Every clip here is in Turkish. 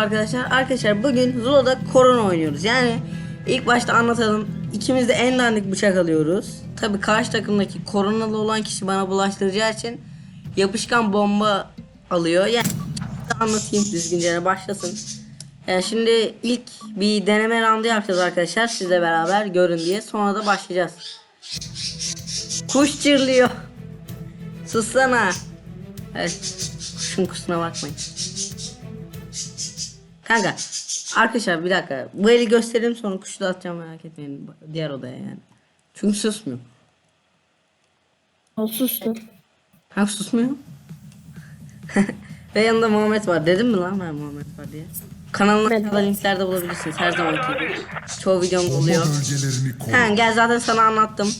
arkadaşlar. Arkadaşlar bugün Zula'da korona oynuyoruz. Yani ilk başta anlatalım. İkimiz de en dandik bıçak alıyoruz. Tabi karşı takımdaki koronalı olan kişi bana bulaştıracağı için yapışkan bomba alıyor. Yani anlatayım düzgünce başlasın. Yani şimdi ilk bir deneme roundu yapacağız arkadaşlar. Sizle beraber görün diye. Sonra da başlayacağız. Kuş çırlıyor. Sussana. Evet. Kuşun kusuna bakmayın. Kanka. Arkadaşlar bir dakika. Bu eli göstereyim sonra kuşu da atacağım merak etmeyin. Diğer odaya yani. Çünkü susmuyor. O sustu. Ha susmuyor. Ve yanında Muhammed var. Dedim mi lan ben Muhammed var diye. Kanalına Evet. aşağıda linklerde bulabilirsiniz her zamanki gibi. Çoğu Bomba oluyor. Ha gel zaten sana anlattım.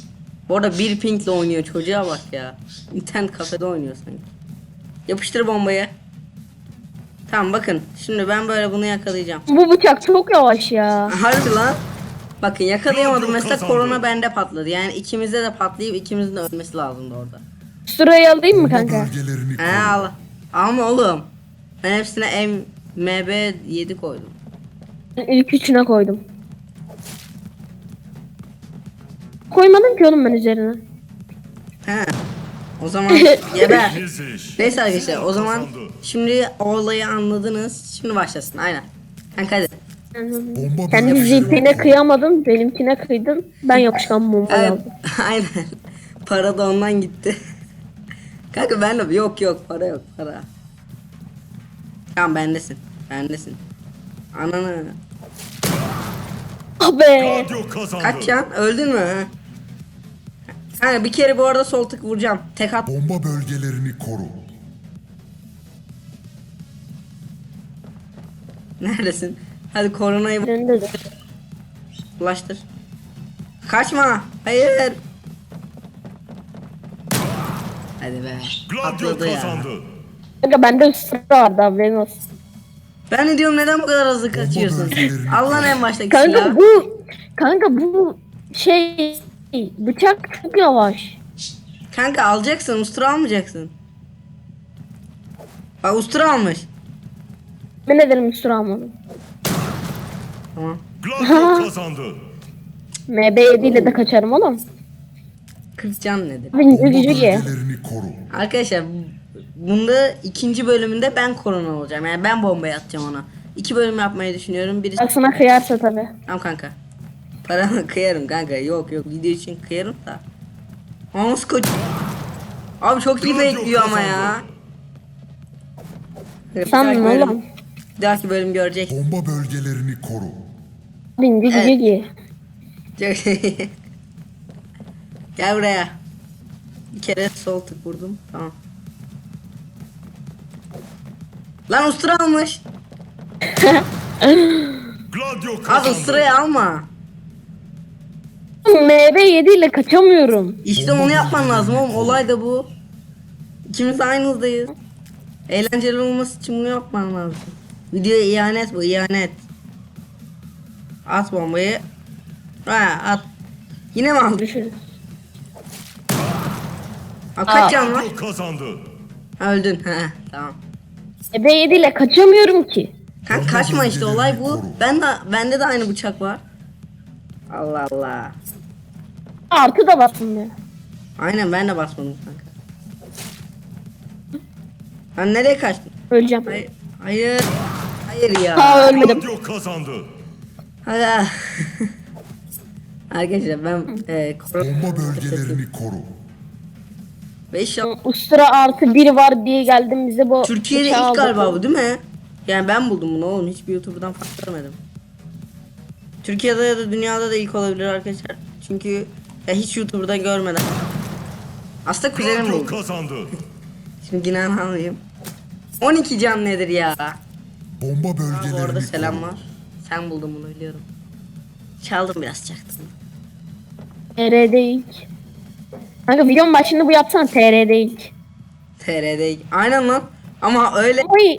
Bu arada bir pinkle oynuyor çocuğa bak ya. İnternet kafede oynuyor sanki. Yapıştır bombayı. Tamam bakın şimdi ben böyle bunu yakalayacağım. Bu bıçak çok yavaş ya. Harbi lan. Bakın yakalayamadım mesela korona bende patladı. Yani ikimizde de patlayıp ikimizin de ölmesi lazımdı orada. Sırayı alayım mı kanka? He al. Alma oğlum. Ben hepsine M MB 7 koydum. İlk üçüne koydum. Koymadım ki oğlum ben üzerine. He. O zaman geber. Neyse arkadaşlar o zaman şimdi olayı anladınız. Şimdi başlasın aynen. Kanka hadi. Bomba koru. kıyamadım. Benimkine kıydın. Ben yapışkan bombayı Evet, aldım. aynen. Para da ondan gitti. Kanka ben de yok yok para yok para. Tamam bendesin. Bendesin. Ananı. Ah be. Radyo kazandı. Kaç can? Öldün mü? ha? Kanka bir kere bu arada sol tık vuracağım. Tek at. Bomba bölgelerini koru. Neredesin? Hadi koronayı Önünde de. bulaştır. Kaçma. Hayır. Hadi be. Gladio Patladı ya. kazandı. Kanka bende sıra vardı haberin olsun. Ben de diyorum neden bu kadar hızlı kaçıyorsun? Allah'ın en baştaki Kanka silah. bu kanka bu şey bıçak çok yavaş. Kanka alacaksın, ustura almayacaksın. Bak ustura almış. Ben ederim üstüne almadım. Tamam. Gladio kazandı. MB7 ile de kaçarım oğlum. 40 can nedir? Koru. Arkadaşlar bunda ikinci bölümünde ben korona olacağım. Yani ben bombayı atacağım ona. İki bölüm yapmayı düşünüyorum. Birisi... Aslına kıyarsa tabi. Tamam kanka. Paramı kıyarım kanka. Yok yok video için kıyarım da. Hans koç. Abi çok iyi bekliyor ama ya. Sanmıyorum bölüm- oğlum. Bir dahaki bölüm görecek. Bomba bölgelerini koru. Abi gücü Evet. ki. Çok- Gel buraya. Bir kere sol tık vurdum. Tamam. Lan ustura almış. Kazandı. usturayı alma. MB7 ile kaçamıyorum. İşte onu yapman lazım oğlum. Olay da bu. İkimiz aynı hızdayız. Eğlenceli olması için bunu yapman lazım. Videoya ihanet bu ihanet. At bombayı. Ha at. Yine mi aldın? Düşün. Ha, kaç Aa. can var? Kazandı. Ha, öldün. Ha, tamam. MB7 ile kaçamıyorum ki. Kanka kaçma işte olay bu. Ben de bende de aynı bıçak var. Allah Allah. Artı da basmıyor. Aynen ben de basmadım kanka. Lan nereye kaçtın? Öleceğim. Hayır. Hayır. Hayır ya. Ha ölmedim. Kazandı. Hadi. Arkadaşlar ben e, Bomba bölgelerini koru. 5 yıl Ustura artı bir var diye geldim bize bu Türkiye'de bıçağı ilk aldı. galiba bu değil mi? Yani ben buldum bunu oğlum hiçbir YouTuber'dan fark görmedim. Türkiye'de ya da dünyada da ilk olabilir arkadaşlar. Çünkü ya hiç YouTuber'da görmedim. Aslında kuzenim buldu. kazandı. Şimdi günahını almayayım. 12 can nedir ya? Bomba Ha, bu arada bölgelerini selam koru. var. Sen buldun bunu biliyorum. Çaldım biraz çaktım. TR'de ilk. Kanka videonun başında bu yapsana TR'de ilk. TR'de aynen lan. Ama öyle Bombayı,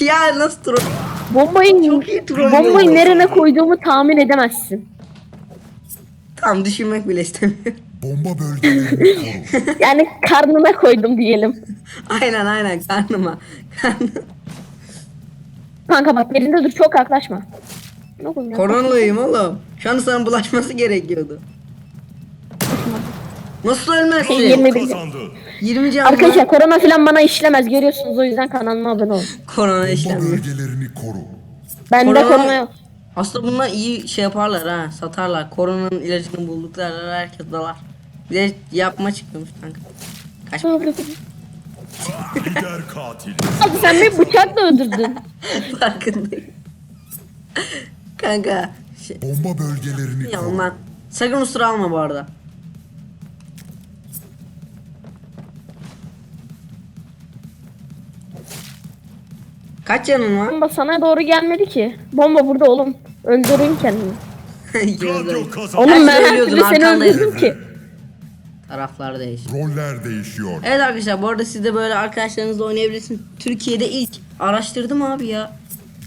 ya nasıl troll? bombayı, Çok iyi troll oldu. bombayı nerene koyduğumu tahmin edemezsin. Tam düşünmek bile istemiyorum. Bomba bölgelerini koru. Yani karnına koydum diyelim. aynen aynen karnıma. Karnım. Kanka bak yerinde dur çok yaklaşma. Ne oğlum ya? Koronalıyım oğlum. Şu an sana bulaşması gerekiyordu. Nasıl ölmezsin? Şey, yirmi- kazandı. 20 can var. Arkadaşlar korona falan bana işlemez görüyorsunuz o yüzden kanalıma abone olun. Korona Bomba işlemiyor. bölgelerini koru. Bende Korona- korona yok. Aslında bunlar iyi şey yaparlar ha. Satarlar. Koronanın ilacını bulduklarında herkes dalar. Bir de yapma çıkıyormuş kanka. Kaç Lider katili. Abi sen beni bıçakla öldürdün. farkındayım. kanka. Şey, Bomba bölgelerini ya koru. Sakın ustura alma bu arada. Kaç canın var? Bomba sana doğru gelmedi ki. Bomba burada oğlum. Öldürün kendini. Gladio kazandı. Oğlum ben her türlü seni öldürdüm ki. Taraflar değiş. Roller değişiyor. Evet arkadaşlar bu arada siz de böyle arkadaşlarınızla oynayabilirsiniz. Türkiye'de ilk araştırdım abi ya.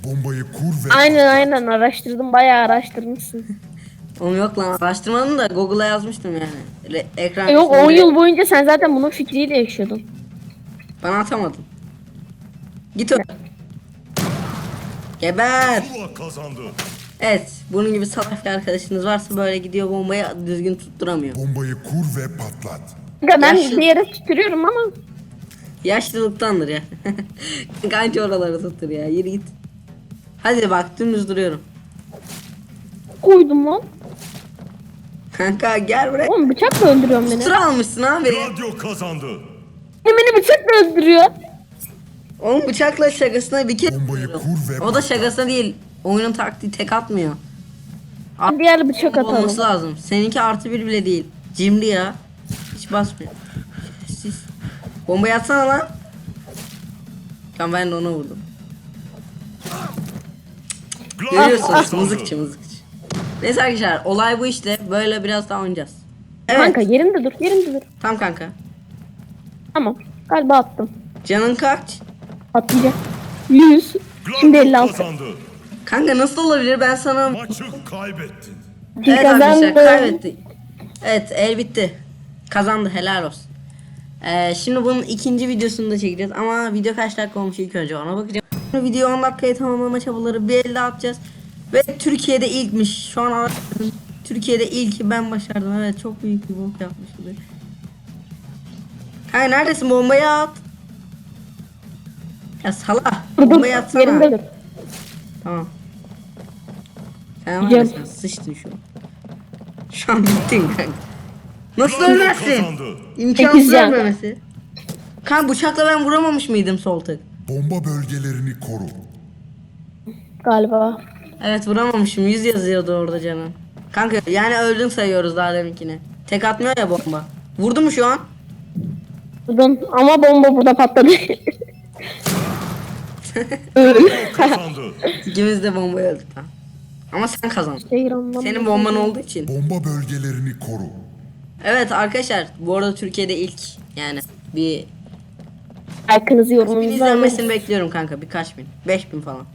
Bombayı kur ve Aynen aynen araştırdım bayağı araştırmışsın. Onu yok lan araştırmadım da Google'a yazmıştım yani. Re- ekran E Yok 10 üstünde yıl boyunca sen zaten bunun fikriyle yaşıyordun. Bana atamadın. Git öl. Geber. Kazandı. Evet bunun gibi salak bir arkadaşınız varsa böyle gidiyor bombayı düzgün tutturamıyor. bombayı kur ve patlat. Kanka ben Yaşlı- bir yere tutuyorum ama Yaşlılıktandır ya. Kanka oraları tuttur ya yürü git. Hadi bak dümdüz duruyorum. koydum lan. Kanka gel buraya. Oğlum bıçakla öldürüyorum beni. Sıra almışsın abi. Gladio kazandı. Beni bıçakla öldürüyor. Oğlum bıçakla şakasına bir kere Bombayı kur ve O da şakasına değil. Oyunun taktiği tek atmıyor. Diğer bıçak Olması atalım. lazım. Seninki artı bir bile değil. Cimri ya. Hiç basmıyor. Siz. Bombayı atsana lan. Tamam ben de ona vurdum. Görüyorsunuz mızıkçı mızıkçı. Neyse arkadaşlar olay bu işte. Böyle biraz daha oynayacağız. Evet. Kanka yerinde dur yerinde dur. Tam kanka. Tamam galiba attım. Canın kaç? Atlayacak. 100. Şimdi Gladio 56. kazandı. Kanka nasıl olabilir ben sana... Maçı kaybettin. Evet arkadaşlar Kazandım. kaybetti. Evet el bitti. Kazandı helal olsun. Ee, şimdi bunun ikinci videosunu da çekeceğiz ama video kaç dakika olmuş ilk önce ona bakacağım. Bu Video 10 dakikayı tamamlama çabaları bir elde atacağız. Ve Türkiye'de ilkmiş. Şu an araştırdım. Türkiye'de ilki ben başardım. Evet çok büyük bir bok yapmışım. Hayır neredesin bombayı at. Ya sala Dur dur bombayı atsana. yerinde dur. Tamam. Sen var ya Gel. sen sıçtın şu an. Şu an bittin kanka. Nasıl Gladio ölmezsin? kazandı. Sekiz İmkansız can. ölmemesi. Kan bıçakla ben vuramamış mıydım sol tık? Bomba bölgelerini koru. Galiba. Evet vuramamışım. 100 yazıyordu orada canım. Kanka yani öldün sayıyoruz daha deminkine. Tek atmıyor ya bomba. Vurdu mu şu an? Durdun ama bomba burada patladı. Kazandı. İkimiz de bombayı öldük lan. Ama sen kazandın. Şehir anlamı. Senin bomban olduğu için. Bomba bölgelerini koru. Evet arkadaşlar bu arada Türkiye'de ilk yani bir Like'ınızı bin yorumunuzu alın. izlenmesini bekliyorum kanka birkaç bin. 5000 falan.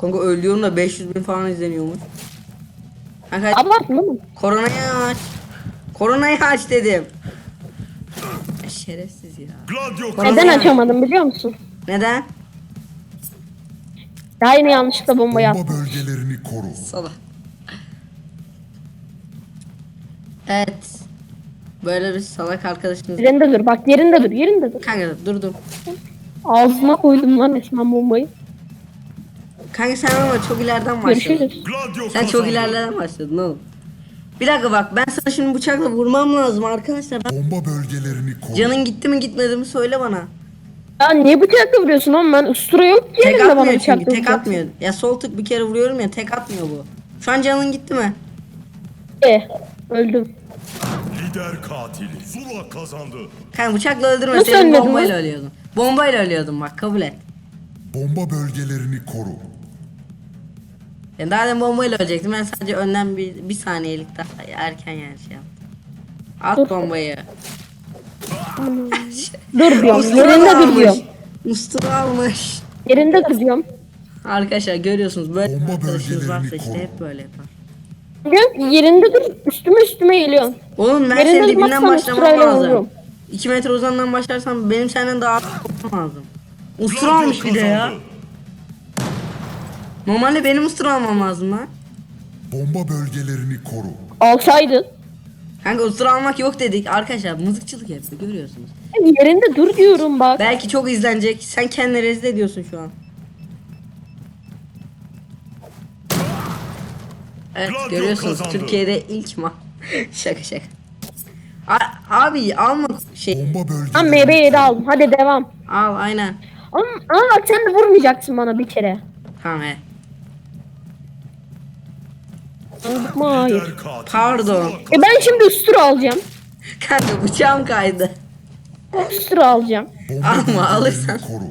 Kanka ölüyorum da 500 bin falan izleniyormuş. Kanka Abartma mı? Koronayı aç. Koronayı aç dedim. Ya şerefsiz ya. Gladio Neden açamadım biliyor musun? Neden? Daha yine yanlışlıkla bombayı attım. Bomba bölgelerini koru. Salak. Evet. Böyle bir salak arkadaşımız. Yerinde dur bak yerinde dur yerinde dur. Kanka dur dur. Ağzıma koydum lan resmen bombayı. Kanka sen ama çok ileriden başladın. Görüşürüz. Gladio Sen çok kazandı. ileriden başladın oğlum. Bir dakika bak ben sana şimdi bıçakla vurmam lazım arkadaşlar. Ben- Bomba bölgelerini koru. Canın gitti mi gitmedi mi söyle bana. Ya niye bıçakla vuruyorsun oğlum ben ustura yok ki Tek elimde bana atmıyor bıçakla çünkü tek vuracaksın. atmıyor. Ya sol tık bir kere vuruyorum ya tek atmıyor bu. Şu an canın gitti mi? E, öldüm. Lider katili. Zula kazandı. Kanka bıçakla öldürme Nasıl senin ölmedin bombayla lan? ölüyordun. Bombayla ölüyordun bak kabul et. Bomba bölgelerini koru. Yani daha demin bombayla ölecektim ben sadece önden bir, bir saniyelik daha erken yani şey yaptım. At bombayı. Dur diyorum Ustura yerinde dur almış. diyorum. Ustura almış. Yerinde dur diyorum. Arkadaşlar görüyorsunuz böyle Bomba arkadaşınız varsa işte koru. hep böyle yapar. Diyorum ki yerinde dur üstüme üstüme geliyorsun. Oğlum ben Yerinde senin dibinden durmazsan başlamam usturayla lazım. vururum. 2 metre uzandan başlarsam benim senden daha olmam lazım. Ustura almış bir de ya. kazandı. Normalde benim ustura almam lazım lan. Bomba bölgelerini koru. Alsaydın. Kanka ustura almak yok dedik. Arkadaşlar mızıkçılık yapıyor görüyorsunuz. Yerinde dur diyorum bak. Belki çok izlenecek. Sen kendini rezil ediyorsun şu an. Evet Gladio görüyorsunuz kazandı. Türkiye'de ilk ma. şaka şaka. A- abi alma şey. Bölgelerini MB7 aldım. Hadi devam. Al aynen. Ama, ama bak sen de vurmayacaksın bana bir kere. Tamam he. Hayır. Pardon. E ben şimdi ustura alacağım. Kanka bıçağım kaydı. Ustura alacağım. Bomba Alma, alırsan. koru.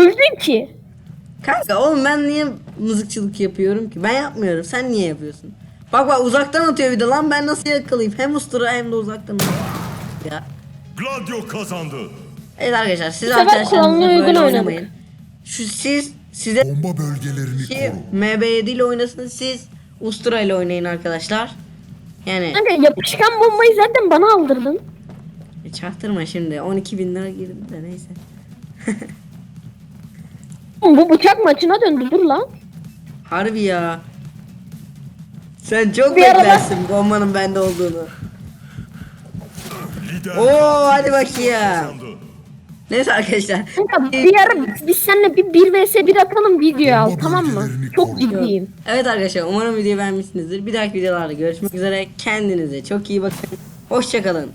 Öldün ki. Kanka oğlum ben niye mızıkçılık yapıyorum ki? Ben yapmıyorum. Sen niye yapıyorsun? Bak bak uzaktan atıyor bir de lan ben nasıl yakalayayım? Hem ustura hem de uzaktan atıyor. Ya. Gladio kazandı. Evet arkadaşlar siz sefer arkadaşlarınızla kuralına böyle uygun oynamayın. Şu siz size Bomba bölgelerini ki koru. MB7 ile oynasın siz Ustura ile oynayın arkadaşlar. Yani Kanka yapışkan bombayı zaten bana aldırdın. Çaktırma şimdi 12 bin lira girdi de neyse. Oğlum Bu bıçak maçına döndü dur lan. Harbi ya. Sen çok Bir arada- beklersin bombanın bende olduğunu. Lider Oo, hadi bakayım. Kazandı. Neyse arkadaşlar. Kanka bir ara biz seninle bir 1 vs 1 atalım video al tamam mı? Çok ciddiyim. Evet arkadaşlar umarım videoyu beğenmişsinizdir. Bir dahaki videolarda görüşmek üzere. Kendinize çok iyi bakın. Hoşçakalın.